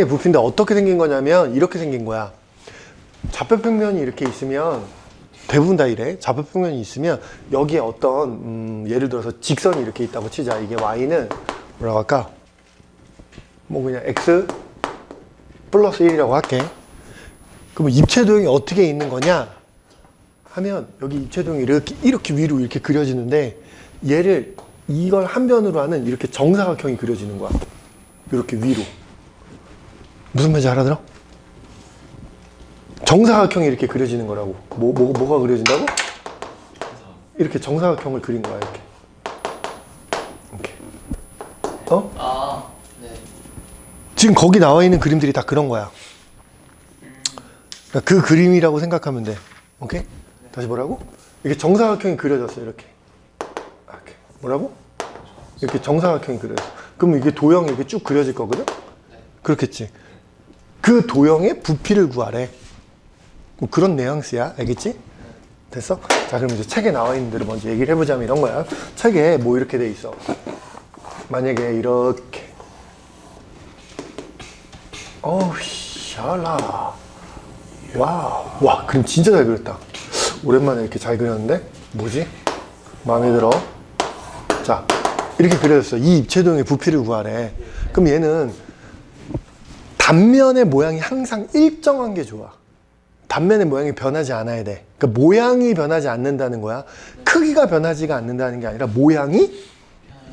도형의 부피인데 어떻게 생긴 거냐면 이렇게 생긴 거야. 좌표평면이 이렇게 있으면 대부분 다 이래. 좌표평면이 있으면 여기에 어떤 음, 예를 들어서 직선이 이렇게 있다고 치자. 이게 y는 뭐라고 할까? 뭐 그냥 x 플러스 1이라고 할게. 그러면 입체 도형이 어떻게 있는 거냐? 하면 여기 입체 도형이 이렇게 이렇게 위로 이렇게 그려지는데 얘를 이걸 한 변으로 하는 이렇게 정사각형이 그려지는 거야. 이렇게 위로. 무슨 말인지 알아들어? 정사각형이 이렇게 그려지는 거라고. 뭐, 뭐, 뭐가 그려진다고? 이렇게 정사각형을 그린 거야, 이렇게. 이렇게. 어? 아, 네. 지금 거기 나와 있는 그림들이 다 그런 거야. 그러니까 그 그림이라고 생각하면 돼. 오케이? 다시 뭐라고? 이렇게 정사각형이 그려졌어, 이렇게. 아, 이렇게. 뭐라고? 이렇게 정사각형이 그려져. 그럼 이게 도형이 이렇게 쭉 그려질 거거든? 그렇겠지. 그 도형의 부피를 구하래. 뭐 그런 뉘앙스야. 알겠지? 됐어? 자, 그럼 이제 책에 나와 있는 대로 먼저 얘기를 해보자면 이런 거야. 책에 뭐 이렇게 돼 있어. 만약에 이렇게. 어우, 샤라. 와, 와, 그림 진짜 잘 그렸다. 오랜만에 이렇게 잘 그렸는데? 뭐지? 마음에 들어? 자, 이렇게 그려졌어. 이 입체도형의 부피를 구하래. 그럼 얘는 단면의 모양이 항상 일정한 게 좋아. 단면의 모양이 변하지 않아야 돼. 그러니까 모양이 변하지 않는다는 거야. 크기가 변하지가 않는다는 게 아니라 모양이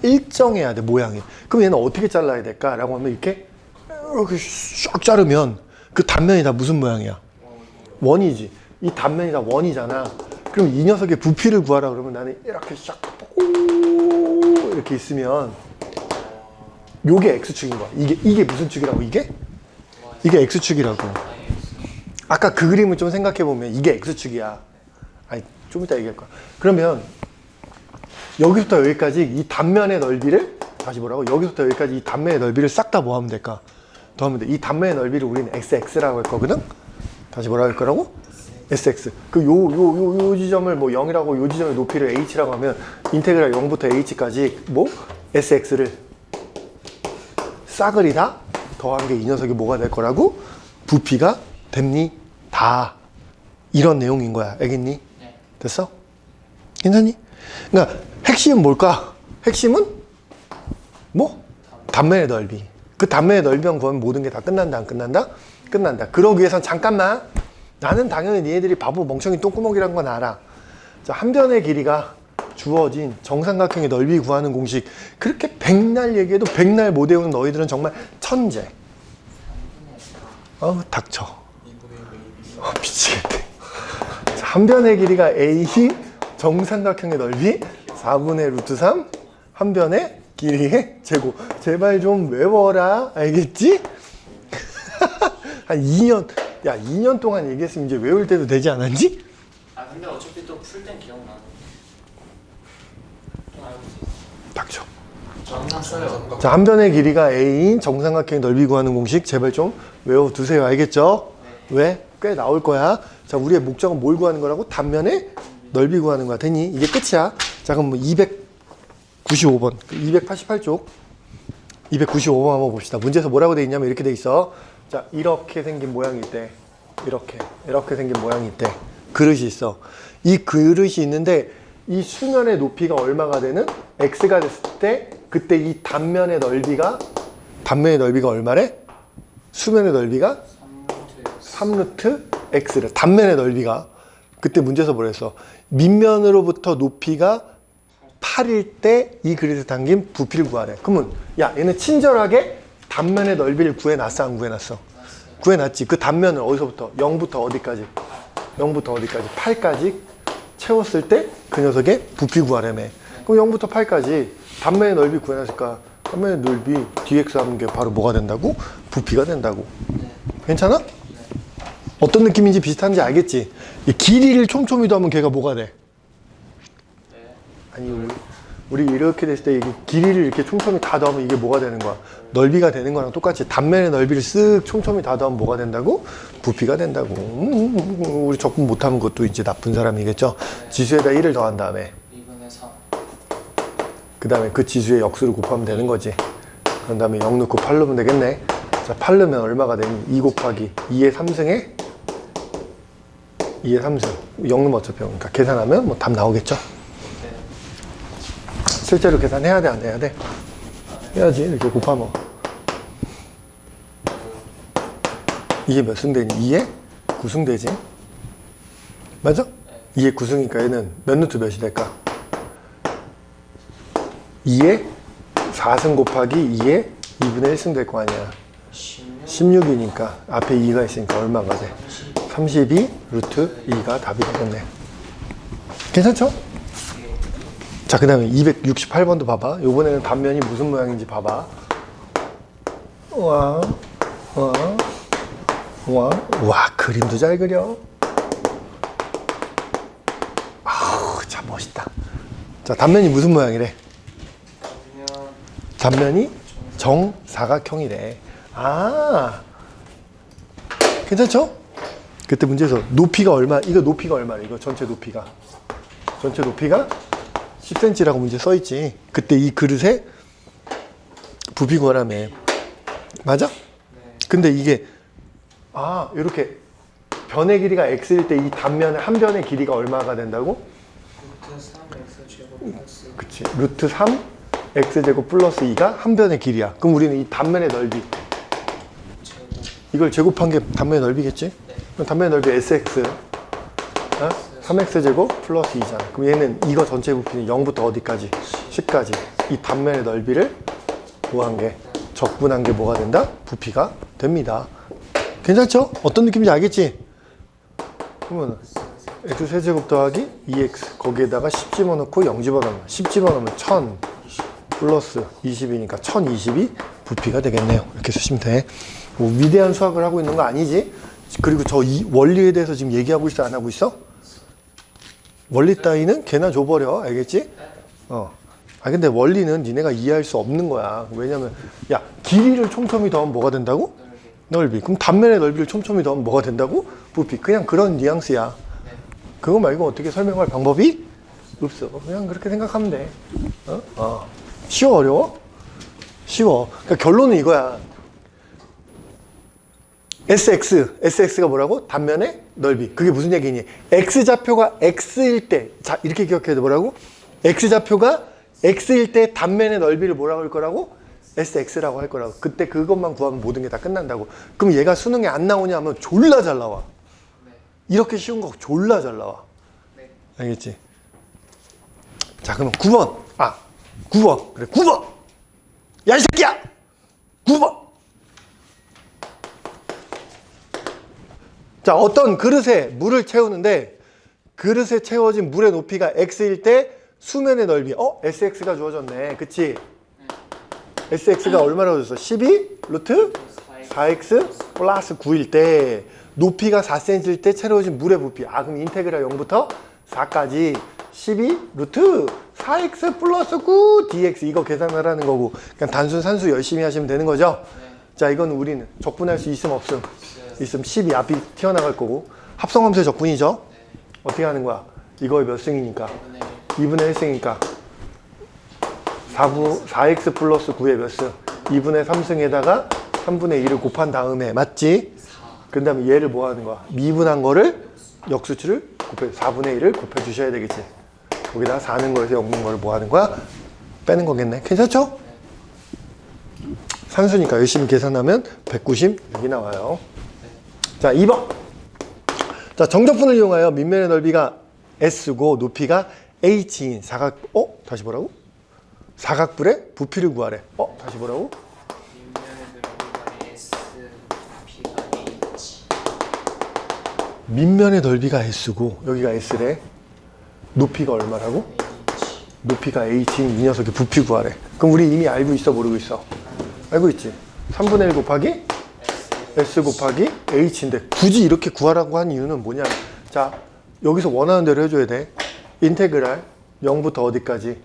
일정해야 돼, 모양이. 그럼 얘는 어떻게 잘라야 될까 라고 하면 이렇게 이렇게 쫙 자르면 그 단면이 다 무슨 모양이야? 원이지. 이 단면이 다 원이잖아. 그럼 이 녀석의 부피를 구하라 그러면 나는 이렇게 쫙 오, 이렇게 있으면 요게 x축인 거야. 이게 이게 무슨 축이라고 이게? 이게 x축이라고. 아까 그 그림을 좀 생각해 보면 이게 x축이야. 아니 좀 이따 얘기할 거야. 그러면 여기부터 여기까지 이 단면의 넓이를 다시 뭐라고? 여기부터 여기까지 이 단면의 넓이를 싹 다 뭐 하면 될까? 더하면 돼. 이 단면의 넓이를 우리는 xx라고 할 거거든. 다시 뭐라고 할 거라고? sx. 그 요 요 요 요 지점을 뭐 0이라고 요 지점의 높이를 h라고 하면 인테그랄 0부터 h까지 뭐 sx를 싸그리 다 더한 게 이 녀석이 뭐가 될 거라고? 부피가 됩니 다. 이런 내용인 거야. 알겠니? 네. 됐어? 괜찮니? 그러니까 핵심은 뭘까? 핵심은 뭐? 단면의 넓이. 그 단면의 넓이만 구하면 모든 게 다 끝난다, 안 끝난다? 끝난다. 그러기 위해선 잠깐만. 나는 당연히 니네들이 바보 멍청이 똥구멍이란 건 알아. 자, 한 변의 길이가 주어진 정삼각형의 넓이 구하는 공식. 그렇게 백날 얘기해도 백날 못 외우는 너희들은 정말 천재. 어우, 닥쳐. 어, 미치겠대. 자, 한 변의 길이가 A, 정삼각형의 넓이 4분의 루트 3, 한 변의 길이의 제곱. 제발 좀 외워라. 알겠지? 한 2년, 야, 2년 동안 얘기했으면 이제 외울 때도 되지 않았니? 아, 근데 어차피 또 풀 땐 기억나. 좀 알고 있어. 닥쳐. 저 항상 써요. 자, 한 변의 길이가 A인 정삼각형의 넓이 구하는 공식 제발 좀 외워두세요. 알겠죠? 왜? 꽤 나올 거야. 자, 우리의 목적은 뭘 구하는 거라고? 단면의 넓이 구하는 거야. 되니? 이게 끝이야. 자, 그럼 뭐 295번, 288쪽. 295번 한번 봅시다. 문제에서 뭐라고 돼 있냐면 이렇게 돼 있어. 자, 이렇게 생긴 모양이 있대. 이렇게. 이렇게 생긴 모양이 있대. 그릇이 있어. 이 그릇이 있는데 이 수면의 높이가 얼마가 되는? x가 됐을 때 그때 이 단면의 넓이가 단면의 넓이가 얼마래? 수면의 넓이가 3루트 x를 단면의 넓이가 그때 문제에서 뭐랬어? 밑면으로부터 높이가 8일 때 이 그릇에 담긴 부피를 구하래. 그러면 야 얘는 친절하게 단면의 넓이를 구해놨어 안 구해놨어? 구해놨지. 그 단면은 어디서부터? 0부터 어디까지? 0부터 어디까지? 8까지 채웠을 때 그 녀석의 부피 구하래며. 그럼 0부터 8까지 단면의 넓이 구해놨으니까 단면의 넓이 dx 하는 게 바로 뭐가 된다고? 부피가 된다고. 괜찮아? 어떤 느낌인지 비슷한지 알겠지? 이 길이를 촘촘히 더하면 걔가 뭐가 돼? 네. 아니 우리, 이렇게 됐을 때 이게 길이를 이렇게 촘촘히 다 더하면 이게 뭐가 되는 거야? 넓이가 되는 거랑 똑같이 단면의 넓이를 쓱 촘촘히 다 더하면 뭐가 된다고? 부피가 된다고. 음, 우리 적분 못하면 그것도 이제 나쁜 사람이겠죠? 지수에다 1을 더한 다음에 2분의 3. 그 다음에 그 지수의 역수를 곱하면 되는 거지. 그런 다음에 0 넣고 8 넣으면 되겠네. 자, 8 넣으면 얼마가 되니? 2 곱하기 2의 3승에 2의 3승. 0 넣으면 어차피 0. 그러니까 계산하면 뭐 답 나오겠죠? 네. 실제로 계산해야 돼, 안 해야 돼? 해야지. 이렇게 곱하면. 이게 몇승 되니? 2에 9승 되지? 맞아? 2에 9승이니까 얘는 몇 루트 몇이 될까? 2에 4승 곱하기 2에 2분의 1승 될 거 아니야. 16 16이니까 앞에 2가 있으니까 얼마가 돼? 32 루트 2가 답이 되겠네. 괜찮죠? 자, 그 다음에 268번도 봐봐. 요번에는 단면이 무슨 모양인지 봐봐. 와, 와, 와, 와, 그림도 잘 그려. 아우, 참 멋있다. 자, 단면이 무슨 모양이래? 단면이 정사각형이래. 아, 괜찮죠? 그때 문제에서 높이가 얼마, 이거 높이가 얼마래? 이거 전체 높이가. 전체 높이가 10cm라고 문제 써있지. 그때 이 그릇에 부피 구하라며. 맞아? 근데 이게, 아, 이렇게 변의 길이가 x일 때 이 단면의 한 변의 길이가 얼마가 된다고? 루트 3x 제곱 플러스 그치. 루트 3 x제곱 플러스 2가 한 변의 길이야. 그럼 우리는 이 단면의 넓이, 이걸 제곱한 게 단면의 넓이겠지? 그럼 단면의 넓이 sx 어? 3x제곱 플러스 2잖아. 그럼 얘는 이거 전체 부피는 0부터 어디까지? 10까지. 이 단면의 넓이를 뭐한 게? 적분한 게 뭐가 된다? 부피가 됩니다. 괜찮죠? 어떤 느낌인지 알겠지? 그러면 x 세제곱 더하기 2x 거기에다가 10 집어넣고 0 집어넣으면 10 집어넣으면 1000 플러스 20이니까 1020이 부피가 되겠네요. 이렇게 쓰시면 돼. 뭐 위대한 수학을 하고 있는 거 아니지? 그리고 저 이 원리에 대해서 지금 얘기하고 있어 안 하고 있어? 원리 따위는 개나 줘버려 알겠지? 어. 아 근데 원리는 니네가 이해할 수 없는 거야. 왜냐면 야 길이를 촘촘히 더하면 뭐가 된다고? 넓이. 그럼 단면의 넓이를 촘촘히 더하면 뭐가 된다고? 부피. 그냥 그런 뉘앙스야. 그거 말고 어떻게 설명할 방법이 없어. 그냥 그렇게 생각하면 돼. 어? 어. 쉬워 어려워? 쉬워. 그러니까 결론은 이거야. SX, SX가 뭐라고? 단면의 넓이. 그게 무슨 얘기니? X 좌표가 X일 때, 자 이렇게 기억해야 돼 뭐라고? X 좌표가 X일 때 단면의 넓이를 뭐라고 할 거라고? SX라고 할 거라고. 그때 그것만 구하면 모든 게 다 끝난다고. 그럼 얘가 수능에 안 나오냐 하면 졸라 잘 나와. 네. 이렇게 쉬운 거 졸라 잘 나와. 네. 알겠지? 자, 그럼 9번. 아, 9번. 그래, 9번. 야, 이 새끼야! 9번. 자, 어떤 그릇에 물을 채우는데 그릇에 채워진 물의 높이가 x일 때 수면의 넓이, 어? sx가 주어졌네. 그치? sx가 얼마라고 줬어? 12 루트 4x 플러스 9일 때 높이가 4cm일 때 채워진 물의 부피 아 그럼 인테그랄 0부터 4까지 12 루트 4x 플러스 9 dx 이거 계산하라는 거고 그냥 단순 산수 열심히 하시면 되는 거죠 자 이건 우리는 적분할 수 있음 없음 있음 12 앞이 튀어나갈 거고 합성함수의 적분이죠 어떻게 하는 거야 이거의 몇 승이니까 2분의 1승이니까 4부, 4x 플러스 9의 몇 승? 2분의 3승에다가 3분의 2를 곱한 다음에 맞지? 그 다음에 얘를 뭐 하는 거야? 미분한 거를 역수치를 곱해 4분의 1을 곱해 주셔야 되겠지 거기다 4는 거에서 엮는 거를 뭐 하는 거야? 빼는 거겠네 괜찮죠? 산수니까 열심히 계산하면 196이 나와요 자 2번 자 정적분을 이용하여 밑면의 넓이가 S고 높이가 H인 사각 어? 다시 뭐라고? 사각불의 부피를 구하래 어? 다시 H 밑면의 넓이가 S고 여기가 S래 높이가 얼마라고? 높이가 H인 이 녀석의 부피 구하래 그럼 우리 이미 알고 있어 모르고 있어? 알고 있지 3분의 1 곱하기 S 곱하기 H인데 굳이 이렇게 구하라고 한 이유는 뭐냐? 자 여기서 원하는 대로 해줘야 돼. 인테그랄 0부터 어디까지?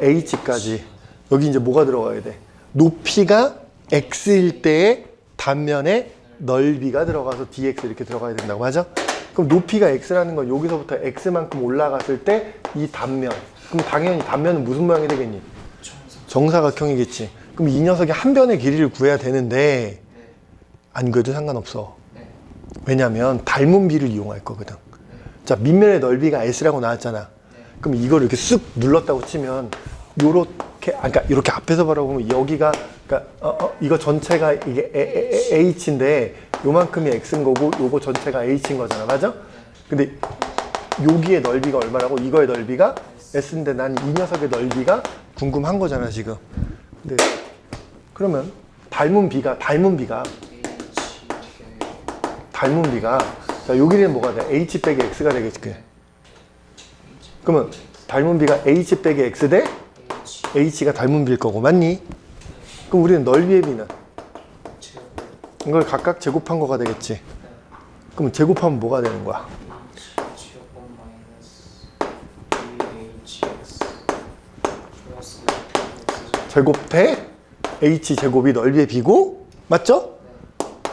H까지. 여기 이제 뭐가 들어가야 돼? 높이가 X일 때의 단면의 넓이가 들어가서 dx 이렇게 들어가야 된다고. 맞아? 그럼 높이가 x라는 건 여기서부터 x만큼 올라갔을 때 이 단면. 그럼 당연히 단면은 무슨 모양이 되겠니? 정사 정사각형이겠지. 그럼 이 녀석이 한 변의 길이를 구해야 되는데 안 그래도 상관없어. 네. 왜냐면 닮은 비를 이용할 거거든. 자, 밑면의 넓이가 S라고 나왔잖아. 그럼 이걸 이렇게 쓱 눌렀다고 치면 요렇게 아 그러니까 이렇게 앞에서 바라보면 여기가 그러니까 어, 어, 이거 전체가 이게 에- 에- 에- H인데 요만큼이 X인 거고 요거 전체가 H인 거잖아. 맞아? 근데 여기의 넓이가 얼마라고 이거의 넓이가 S인데 난 이 녀석의 넓이가 궁금한 거잖아, 지금. 근데 그러면 닮은 비가 닮은 비가 닮은 비가 자 여기는 뭐가 돼? H 빼기 X가 되겠지. 그러면 닮은 비가 H 빼기 X 대 H H가 닮은 비일 거고 맞니? 그럼 우리는 넓이의 비는 이걸 각각 제곱한 거가 되겠지. 그럼 제곱하면 뭐가 되는 거야? H 제곱 마이너스 2HX 플러스 X 제곱 대 H 제곱이 넓이의 비고 맞죠?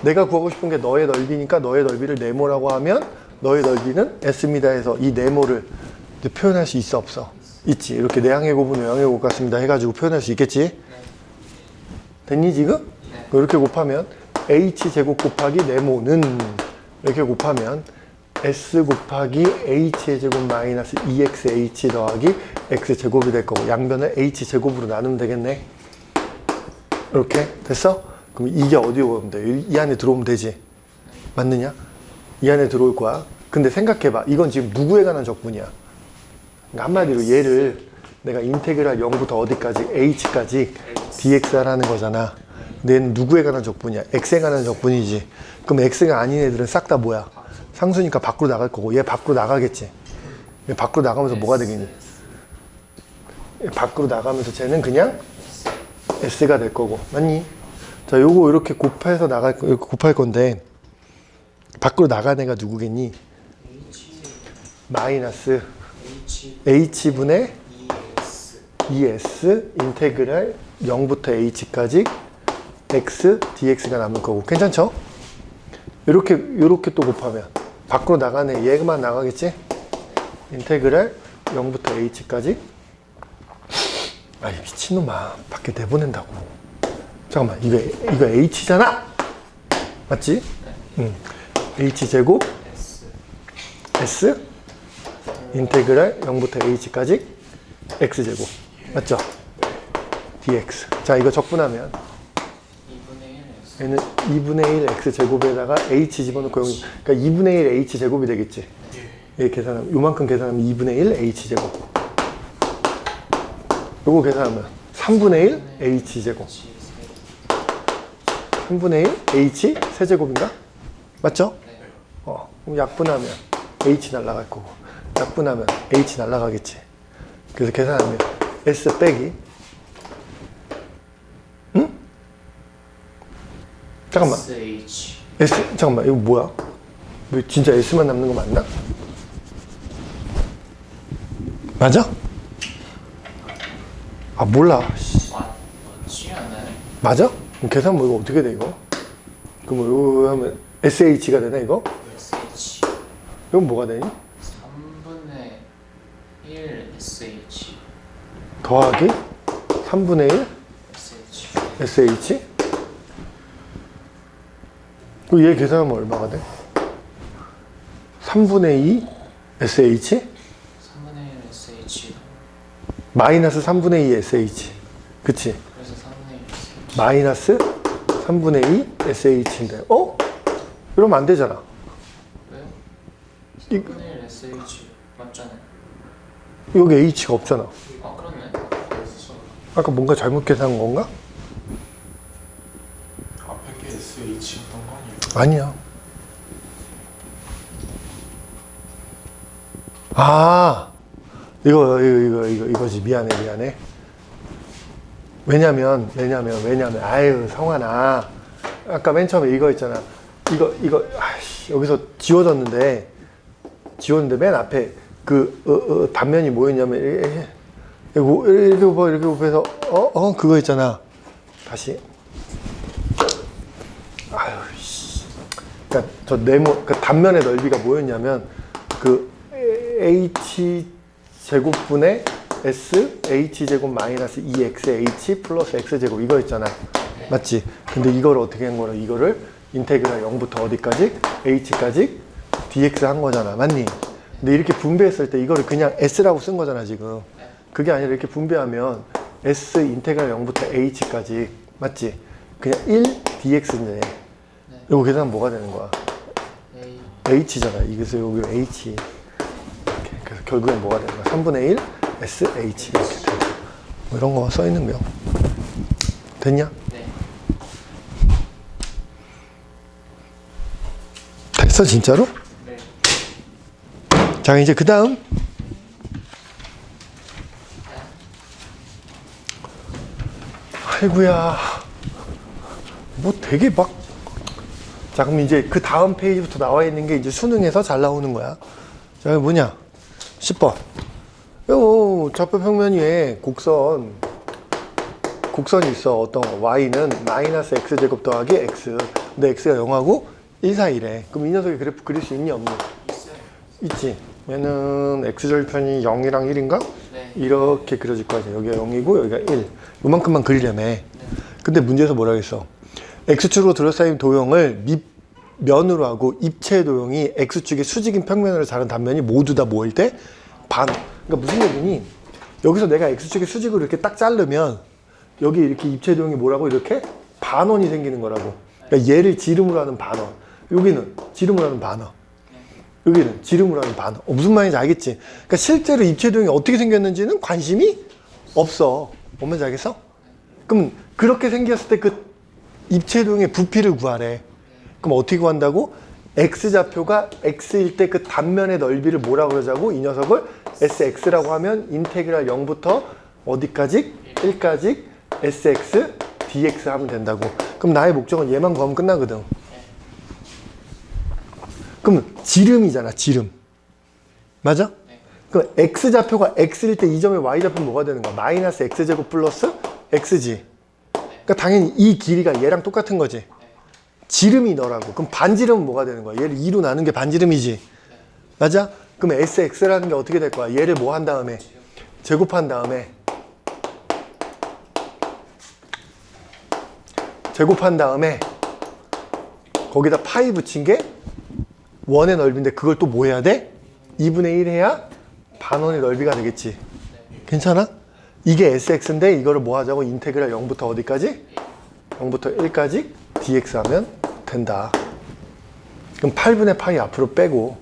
내가 구하고 싶은 게 너의 넓이니까 너의 넓이를 네모라고 하면 너의 넓이는 S입니다 해서 이 네모를 표현할 수 있어 없어? 있지. 이렇게 내항의 곱은 외항의 곱 같습니다 해가지고 표현할 수 있겠지? 됐니 지금? 네. 이렇게 곱하면 H 제곱 곱하기 네모는 이렇게 곱하면 S 곱하기 H의 제곱 마이너스 2XH 더하기 X 제곱이 될 거고 양변을 H 제곱으로 나누면 되겠네. 이렇게 됐어? 그럼 이게 어디에 오면 돼? 이- 이 안에 들어오면 되지. 맞느냐? 이 안에 들어올 거야. 근데 생각해봐. 이건 지금 누구에 관한 적분이야? 그러니까 한마디로 얘를 내가 인테그랄 0부터 어디까지? h까지 dx라는 거잖아. 얘는 누구에 관한 적분이야? x에 관한 적분이지. 그럼 x가 아닌 애들은 싹 다 뭐야? 상수니까 밖으로 나갈 거고 얘 밖으로 나가겠지. 얘 밖으로 나가면서 뭐가 되겠니? 얘 밖으로 나가면서 쟤는 그냥 s가 될 거고 맞니? 자 요거 이렇게 곱해서 나갈 곱할 건데 밖으로 나간 애가 누구겠니? 마이너스 H h분의 ES 2s 인테그랄 0부터 h까지 x dx가 남을 거고 괜찮죠? 이렇게 이렇게 또 곱하면 밖으로 나가네 얘만 나가겠지? 인테그랄 0부터 h까지 아이 미친놈아 밖에 내보낸다고 잠깐만 이거 이거 h잖아? 맞지? 응. H 제곱 S s 인테그랄 0부터 h까지 x제곱. 맞죠? dx 자 이거 적분하면 2분의 1 S 얘는 2분의 1 x제곱에다가 h 집어넣고 여기 그러니까 2분의 1 h제곱이 되겠지. 얘 계산하면 요만큼 계산하면 2분의 1 h제곱. 요거 계산하면 3분의 1 h제곱. H 3분의 1 h 세제곱인가? 맞죠? 네. 어, 그럼 약분하면 h 날라갈 거고 약분하면 h 날라가겠지. 그래서 계산하면 s 빼기 응? 잠깐만 SH s 잠깐만 이거 뭐야? 왜 진짜 s만 남는 거 맞나? 맞아? 아 몰라. 씨. 맞, 맞지 않아요? 맞아? 그럼 계산 뭐 이거 어떻게 돼 이거? 그럼 뭐 이거 하면 sh가 되나 이거? SH 이건 뭐가 되니? 3분의 1 SH 더하기 3분의 1 SH SH? 그얘 계산하면 얼마가 돼? 3분의 2 SH? 3분의 1 SH 마이너스 3분의 2 SH. 그치? 그래서 3분의 1 SH 마이너스 3분의 2 SH인데, 어? 이러면 안 되잖아. 왜? 이- 3분의 1 SH 맞잖아요 여기 H가 없잖아. 아 그렇네 아까 뭔가 잘못 계산한 건가? 앞에 게 SH였던 거 아니에요? 아니야. 아, 이거, 이거, 이거, 이거, 이거지. 미안해, 미안해. 왜냐면, 왜냐면, 왜냐면, 아유, 성환아. 아까 맨 처음에 이거 있잖아. 이거, 이거, 아이씨, 여기서 지워졌는데, 지웠는데 맨 앞에 그, 어, 어, 단면이 뭐였냐면, 이렇게, 이렇게, 곱하 이렇게 곱해서, 어, 어, 그거 있잖아. 다시. 아유, 씨. 그러니까 저 네모 그 단면의 넓이가 뭐였냐면 그 h 제곱분의 s h 제곱 마이너스 2xh 플러스 x 제곱 이거 있잖아. 맞지? 근데 이걸 어떻게 한 거라? 이거를 인테그랄 0부터 어디까지? h까지 dx 한 거잖아. 맞니? 근데 이렇게 분배했을 때 이거를 그냥 s라고 쓴 거잖아, 지금. 그게 아니라 이렇게 분배하면 s 인테그랄 0부터 h까지 맞지? 그냥 1 dx인데 이거 계산하면 뭐가 되는 거야? H잖아. 이게서 여기 h. 이렇게. 그래서 결국엔 뭐가 되는 거야? 3분의 1 sh 이렇게 거야. 뭐 이런 거 써 있는 거요. 됐냐? 네. 됐어 진짜로? 네. 자 이제 그 다음 아이고야 뭐 되게 막 자 그럼 이제 그 다음 페이지부터 나와 있는 게 이제 수능에서 잘 나오는 거야 자 뭐냐 10번 요 좌표 평면 위에 곡선 곡선이 있어. 어떤 거 y는 마이너스 x제곱 더하기 x. 근데 x가 0하고 1 사이래. 그럼 이 녀석의 그래프 그릴 수 있니? 없니? 있지. 얘는 x절편이 0이랑 1인가? 네. 이렇게 그려질 거 아니야. 여기가 0이고 여기가 1 요만큼만 그리려며 근데 문제에서 뭐라 했어? x축으로 둘러싸인 도형을 밑 면으로 하고 입체 도형이 x축의 수직인 평면으로 자른 단면이 모두 다 뭐일 때? 반 그러니까 무슨 얘기니? 여기서 내가 x축의 수직으로 이렇게 딱 자르면 여기 이렇게 입체 도형이 뭐라고? 이렇게 반원이 생기는 거라고. 그러니까 얘를 지름으로 하는 반원. 여기는 지름으로 하는 반원. 여기는 지름으로 하는 반원. 어, 무슨 말인지 알겠지? 그러니까 실제로 입체 도형이 어떻게 생겼는지는 관심이 없어. 뭔 말인지 알겠어? 그럼 그렇게 생겼을 때 그 입체 도형의 부피를 구하래. 그럼 어떻게 구한다고? X좌표가 x일 때 그 단면의 넓이를 뭐라 그러자고? 이 녀석을 sx라고 하면 인테그랄 0부터 어디까지? 1까지 sx dx 하면 된다고. 그럼 나의 목적은 얘만 구하면 끝나거든. 그럼 지름이잖아, 지름. 맞아? 그럼 x좌표가 x일 때 이 점의 y좌표는 뭐가 되는 거야? 마이너스 x제곱 플러스 x지. 그러니까 당연히 이 길이가 얘랑 똑같은 거지. 지름이 너라고. 그럼 반지름은 뭐가 되는 거야? 얘를 2로 나눈 게 반지름이지. 맞아? 그럼 SX라는 게 어떻게 될 거야? 얘를 뭐 한 다음에? 제곱한 다음에. 제곱한 다음에 거기다 파이 붙인 게 원의 넓이인데 그걸 또 뭐 해야 돼? 2분의 1 해야 반원의 넓이가 되겠지. 괜찮아? 이게 SX인데 이거를 뭐 하자고? 인테그랄 0부터 어디까지? 0부터 1까지 dx 하면 된다. 그럼 8분의 파이 앞으로 빼고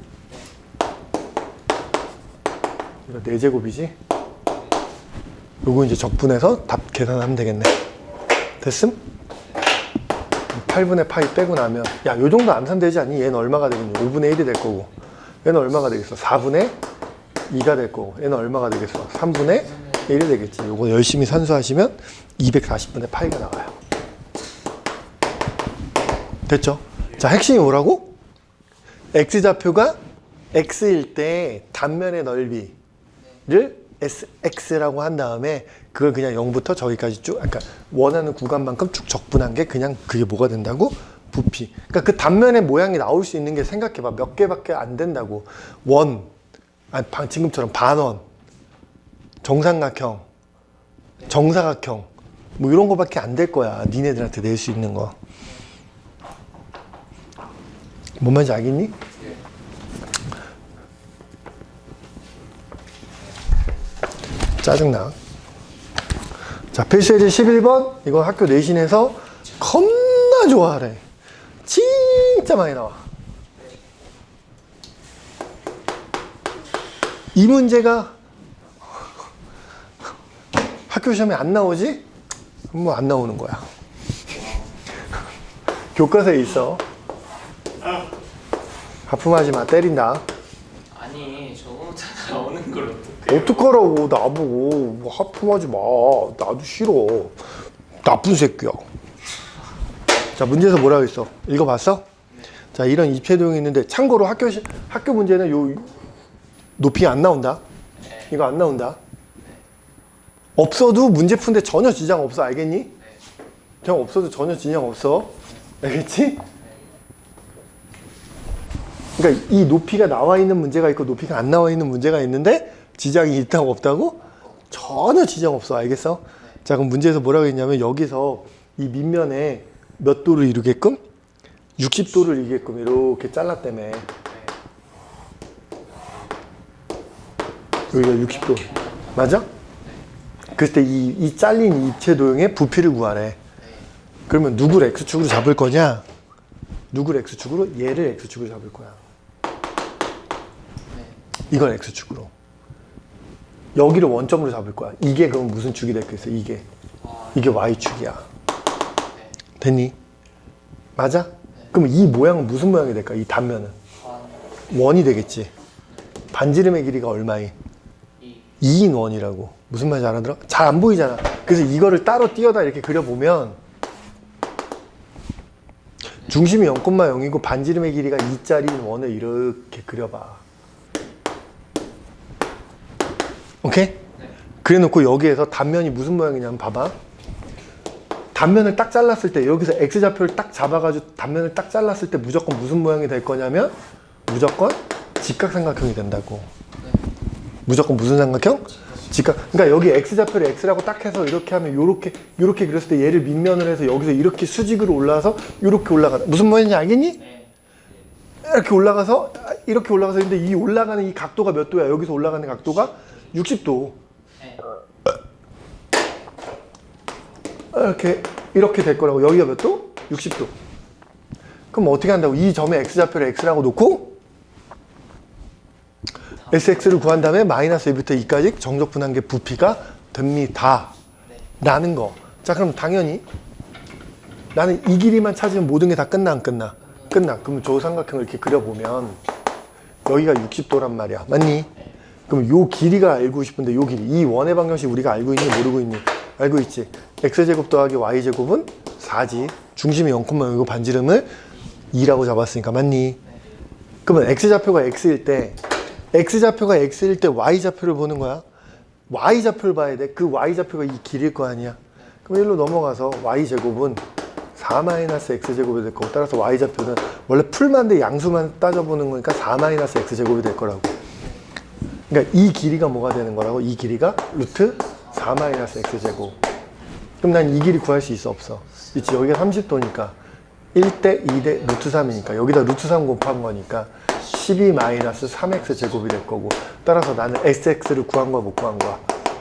이거 4제곱이지? 요거 이제 적분해서 답 계산하면 되겠네. 됐음? 8분의 파이 빼고 나면 야, 요 정도 암산되지 않니? 얘는 얼마가 되겠니? 5분의 1이 될 거고 얘는 얼마가 되겠어? 4분의 2가 될 거고 얘는 얼마가 되겠어? 3분의 1이 되겠지. 요거 열심히 산수하시면 240분의 파이가 나와요. 됐죠? 자, 핵심이 뭐라고? x좌표가 x일 때 단면의 넓이를 sx라고 한 다음에 그걸 그냥 0부터 저기까지 쭉, 그러니까 원하는 구간만큼 쭉 적분한 게 그냥 그게 뭐가 된다고? 부피. 그러니까 그 단면의 모양이 나올 수 있는 게 생각해봐. 몇 개밖에 안 된다고. 원, 아니, 방- 지금처럼 반원, 정삼각형, 정사각형, 뭐 이런 거밖에 안 될 거야. 니네들한테 낼 수 있는 거. 뭔 말인지 알겠니? 짜증나. 자, 필수예제 11번. 이거 학교 내신에서 겁나 좋아하래. 진짜 많이 나와. 이 문제가 학교 시험에 안 나오지? 뭐 안 나오는 거야. 교과서에 있어. 하품하지 마, 때린다. 아니 저거부터 나오는 걸 어떻게? 어떡하라고, 나보고. 뭐 하품하지 마. 나도 싫어. 나쁜 새끼야. 자, 문제에서 뭐라고 했어? 읽어봤어? 자, 이런 입체 도형이 있는데, 참고로 학교, 시, 학교 문제는 요 높이 안 나온다. 이거 안 나온다. 없어도 문제 푸는데 전혀 지장 없어. 알겠니? 그냥 없어도 전혀 지장 없어. 알겠지? 그러니까 이 높이가 나와 있는 문제가 있고 높이가 안 나와 있는 문제가 있는데 지장이 있다고 없다고? 전혀 지장 없어. 알겠어? 자, 그럼 문제에서 뭐라고 했냐면 여기서 이 밑면에 몇 도를 이루게끔? 60도를 이게끔 이렇게 잘랐다며. 여기가 60도. 맞아? 그때 이, 이 잘린 입체 도형의 부피를 구하래. 그러면 누구를 X축으로 잡을 거냐? 누구를 X축으로? 얘를 X축으로 잡을 거야. 이걸 X축으로. 여기를 원점으로 잡을 거야. 이게 그럼 무슨 축이 됐겠어? 이게. 이게 Y축이야. 됐니? 맞아? 그럼 이 모양은 무슨 모양이 될까? 이 단면은. 원이 되겠지. 반지름의 길이가 얼마인? 이 2인 원이라고. 무슨 말인지 알아들어? 잘 안 보이잖아. 그래서 이거를 따로 띄어다 이렇게 그려보면 중심이 0,0이고 반지름의 길이가 2짜리인 원을 이렇게 그려봐. 오케이? 그래 놓고 여기에서 단면이 무슨 모양이냐면 봐봐. 단면을 딱 잘랐을 때 여기서 X좌표를 딱 잡아가지고 단면을 딱 잘랐을 때 무조건 무슨 모양이 될 거냐면 무조건 직각삼각형이 된다고. 무조건 무슨 삼각형? 직각. 그러니까 여기 x좌표를 x라고 딱 해서 이렇게 하면 요렇게 요렇게 그렸을 때 얘를 밑면을 해서 여기서 이렇게 수직으로 올라와서 이렇게 올라가는 무슨 말인지 알겠니? 네. 이렇게 올라가서 이렇게 올라가서 근데 이 올라가는 이 각도가 몇 도야? 여기서 올라가는 각도가 60도. 네. 이렇게 이렇게 될 거라고 여기가 몇 도? 60도. 그럼 어떻게 한다고? 이 점에 x좌표를 x라고 놓고 sx를 구한 다음에 마이너스 2부터 2까지 정적 분한계 부피가 됩니다. 라는 거. 자, 그럼 당연히 나는 이 길이만 찾으면 모든 게 다 끝나 안 끝나? 끝나. 그럼 저 삼각형을 이렇게 그려보면 여기가 60도란 말이야. 맞니? 그럼 요 길이가 알고 싶은데 요 길이 이 원의 방정식 우리가 알고 있니 모르고 있니? 알고 있지. x제곱 더하기 y제곱은 4지. 중심이 0,0이고 반지름을 2라고 잡았으니까 맞니? 그러면 x좌표가 x일 때 x좌표가 x일 때 y좌표를 보는 거야. y좌표를 봐야 돼. 그 y좌표가 이 길일 거 아니야. 그럼 일로 넘어가서 y제곱은 4-x제곱이 될 거고 따라서 y좌표는 원래 풀만데 양수만 따져보는 거니까 4-x제곱이 될 거라고. 그러니까 이 길이가 뭐가 되는 거라고? 이 길이가 루트 4-x제곱. 그럼 난 이 길이 구할 수 있어 없어? 있지 여기가 30도니까 1대 2대 루트 3이니까 여기다 루트 3 곱한 거니까 12-3x 제곱이 될 거고 따라서 나는 sx를 구한 거야 못 구한 거야?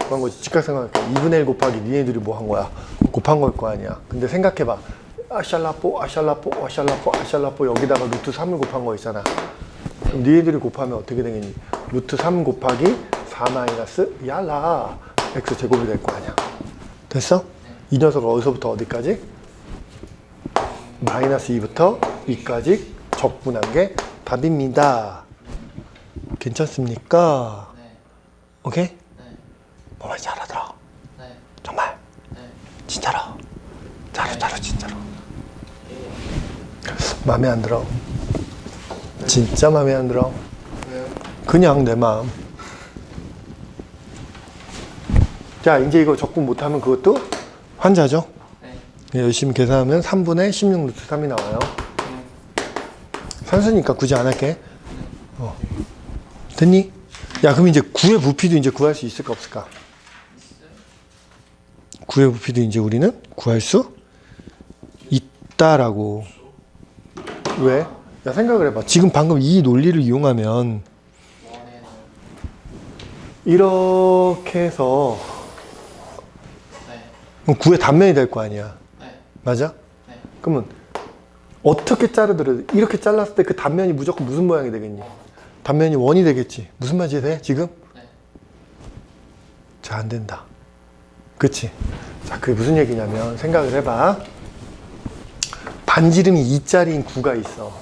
구한 거지 직각생각할게 2분의 1 곱하기 니네들이 뭐 한 거야? 곱한 걸 거 아니야 근데 생각해봐 아샬라뽀 아샬라뽀 아샬라뽀 아샬라뽀 여기다가 루트 3을 곱한 거 있잖아 그럼 니네들이 곱하면 어떻게 되겠니? 루트 3 곱하기 4 마이너스 야라 x 제곱이 될 거 아니야 됐어? 이 녀석 어디서부터 어디까지? 마이너스 2부터 2까지 적분한 게 답입니다. 괜찮습니까? 네. 오케이? 네. 뭐 말인지 알아들어? 네. 정말? 네. 진짜로? 자로 자로 진짜로 마음에 안 들어 진짜 마음에 안 들어 그냥 내 마음 자 이제 이거 적분 못하면 그것도 환자죠 네. 열심히 계산하면 3분의 16 루트 3이 나와요 산수니까 굳이 안 할게 어. 됐니? 야 그럼 이제 9의 부피도 이제 구할 수 있을까 없을까? 9의 부피도 이제 우리는 구할 수 있다라고. 왜? 야 생각을 해봐. 지금 방금 이 논리를 이용하면 이렇게 해서 네. 9의 단면이 될 거 아니야. 네. 맞아? 네. 그러면 어떻게 자르더라도 이렇게 잘랐을 때 그 단면이 무조건 무슨 모양이 되겠니? 단면이 원이 되겠지. 무슨 말인지 돼? 지금? 네. 자, 안 된다. 그치? 자, 그게 무슨 얘기냐면, 생각을 해봐. 반지름이 2짜리인 구가 있어.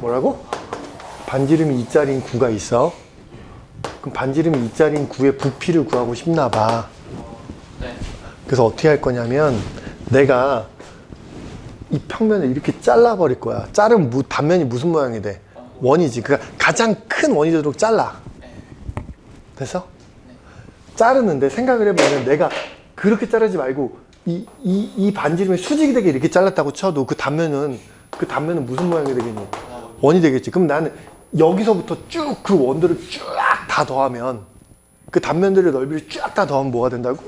뭐라고? 반지름이 2짜리인 구가 있어. 그럼 반지름이 2짜리인 구의 부피를 구하고 싶나 봐. 네. 그래서 어떻게 할 거냐면, 내가 이 평면을 이렇게 잘라버릴 거야. 자르면 무- 단면이 무슨 모양이 돼? 원이지. 그러니까 가장 큰 원이 되도록 잘라. 됐어? 자르는데 생각을 해보면 내가 그렇게 자르지 말고 이, 이, 이 반지름이 수직이 되게 이렇게 잘랐다고 쳐도 그 단면은 그 단면은 무슨 모양이 되겠니? 원이 되겠지. 그럼 나는 여기서부터 쭉 그 원들을 쫙 다 더하면 그 단면들의 넓이를 쫙 다 더하면 뭐가 된다고?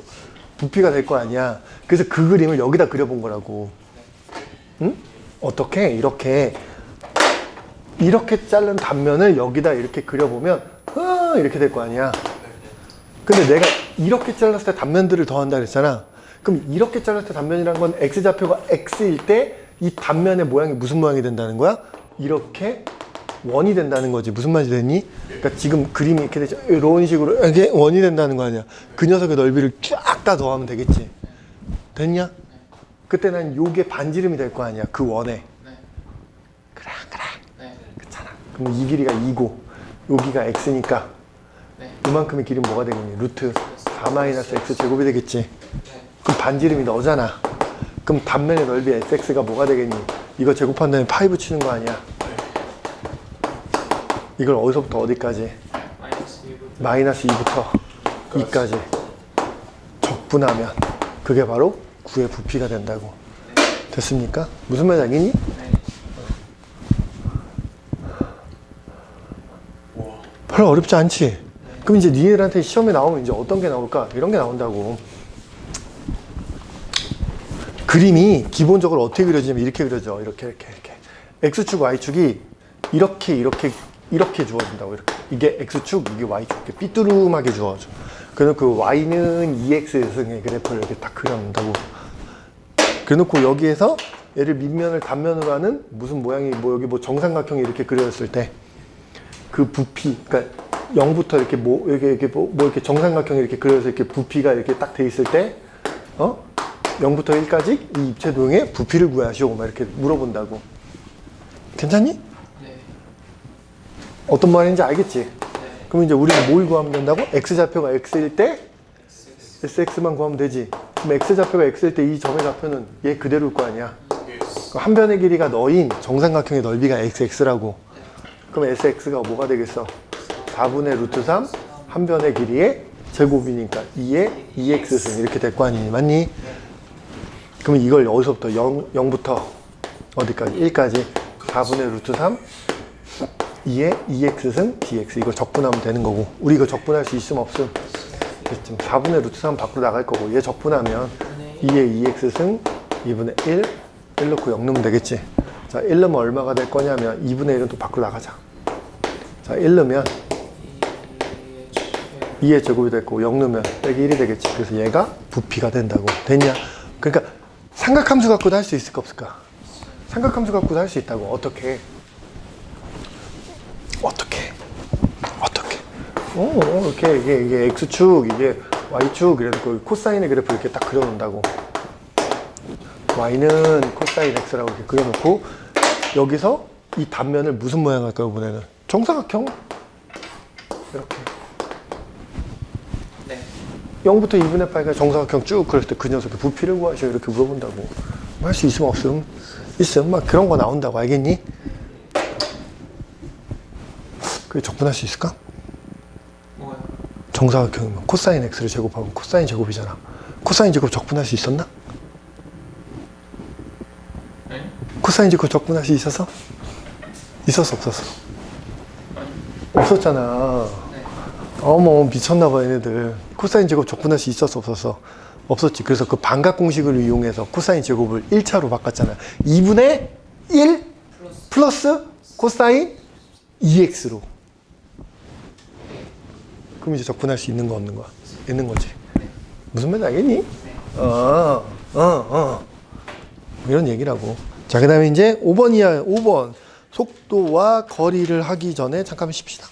부피가 될 거 아니야. 그래서 그 그림을 여기다 그려본 거라고. 응? 어떻게 이렇게 이렇게 자른 단면을 여기다 이렇게 그려보면 아, 이렇게 될 거 아니야. 근데 내가 이렇게 잘랐을 때 단면들을 더한다 그랬잖아. 그럼 이렇게 잘랐을 때 단면이란 건 x 좌표가 x일 때 이 단면의 모양이 무슨 모양이 된다는 거야? 이렇게 원이 된다는 거지. 무슨 말이 됐니? 그러니까 지금 그림이 이렇게 되죠. 이런 식으로 이게 원이 된다는 거 아니야. 그 녀석의 넓이를 쫙 다 더하면 되겠지. 됐냐? 그때 난 요게 반지름이 될 거 아니야. 그 원에. 네. 그래, 그래. 네. 그렇잖아. 그럼 이 길이가 2고 여기가 x니까 네. 이만큼의 길이는 뭐가 되겠니? 루트 4-x 제곱이 되겠지. 네. 그럼 반지름이 너잖아. 그럼 단면의 넓이 sx가 뭐가 되겠니? 이거 제곱한 다음에 파이 붙이는 거 아니야? 이걸 어디서부터 어디까지? 마이너스 2부터 마이너스 2부터 2까지 적분하면 그게 바로 9의 부피가 된다고. 됐습니까? 무슨? 네. 우와. 별로 어렵지 않지? 그럼 이제 니들한테 시험에 나오면 이제 어떤 게 나올까? 이런 게 나온다고. 그림이 기본적으로 어떻게 그려지냐면 이렇게 그려져. 이렇게, 이렇게, 이렇게. X축, Y축이 이렇게, 이렇게, 이렇게 주어진다고. 이렇게. 이게 X축, 이게 Y축. 이렇게 삐뚤음하게 주어져. 그래서 그 Y는 2X승의 그래프를 이렇게 딱 그려놓는다고. 그래놓고 여기에서 얘를 밑면을 단면으로 하는 무슨 모양이, 뭐 여기 뭐 정삼각형이 이렇게 그려졌을 때 그 부피, 그러니까 0부터 이렇게 뭐 이렇게 이렇게 뭐, 뭐 이렇게 정삼각형이 이렇게 그려서 이렇게 부피가 이렇게 딱 돼 있을 때, 어? 0부터 1까지 이 입체 도형의 부피를 구하시오. 막 이렇게 물어본다고. 괜찮니? 네. 어떤 말인지 알겠지? 네. 그럼 이제 우리는 뭘 구하면 된다고? x 좌표가 x일 때 sx만 구하면 되지. 그럼 x 좌표가 x일 때 이 점의 좌표는 얘 그대로일 거 아니야. 그럼 한 변의 길이가 너인 정삼각형의 넓이가 xx라고. 그럼 sx가 뭐가 되겠어? 4분의 루트 3, 한 변의 길이의 제곱이니까 2의 2x승 이렇게 될 거 아니니 맞니? 그러면 이걸 여기서부터 0, 0부터 어디까지? 1까지 4분의 루트 3, 2의 2x승 dx 이걸 적분하면 되는 거고 우리 이거 적분할 수 있음 없음? 지금 4분의 루트 3 밖으로 나갈 거고 얘 적분하면 2의 2x승 2분의 1, 1 넣고 0 넣으면 되겠지. 자, 1 넣으면 얼마가 될 거냐면 2분의 1은 또 밖으로 나가자. 자, 1 넣으면 2의 제곱이 됐고 0 넣으면 빼기 1이 되겠지. 그래서 얘가 부피가 된다고. 됐냐? 그러니까 삼각함수 갖고도 할 수 있을까 없을까? 삼각함수 갖고도 할 수 있다고. 어떻게? 어떻게? 어떻게? 어, 이렇게 이게, 이게 x축, 이게 y축 이래놓고 코사인의 그래프 이렇게 딱 그려놓는다고. y는 코사인 x라고 이렇게 그려놓고 여기서 이 단면을 무슨 모양 할까요, 이번에는? 정사각형? 이렇게. 네. 0부터 2분의 8가 정사각형 쭉 그럴 때 그 녀석의 부피를 구하셔 이렇게 물어본다고 할 수 있으면 없음 있음 막 그런 거 나온다고 알겠니? 그게 적분할 수 있을까? 뭐가요? 정사각형이면 코사인 x를 제곱하면 코사인 제곱이잖아 코사인 제곱 적분할 수 있었나? 네? 코사인 제곱 적분할 수 있었어? 있었어 없었어? 아니. 없었잖아 네. 어머 미쳤나봐 얘네들 코사인 제곱 적분할 수 있었어 없었어 없었지 그래서 그 반각 공식을 이용해서 코사인 제곱을 1차로 바꿨잖아 2분의 1 플러스. 플러스 코사인 2x로 그럼 이제 적분할 수 있는 거 없는 거야 있는 거지. 무슨 말인지 알겠니? 어어어. 어, 이런 얘기라고. 자 그 다음에 이제 5번이야 5번 속도와 거리를 하기 전에 잠깐 쉽시다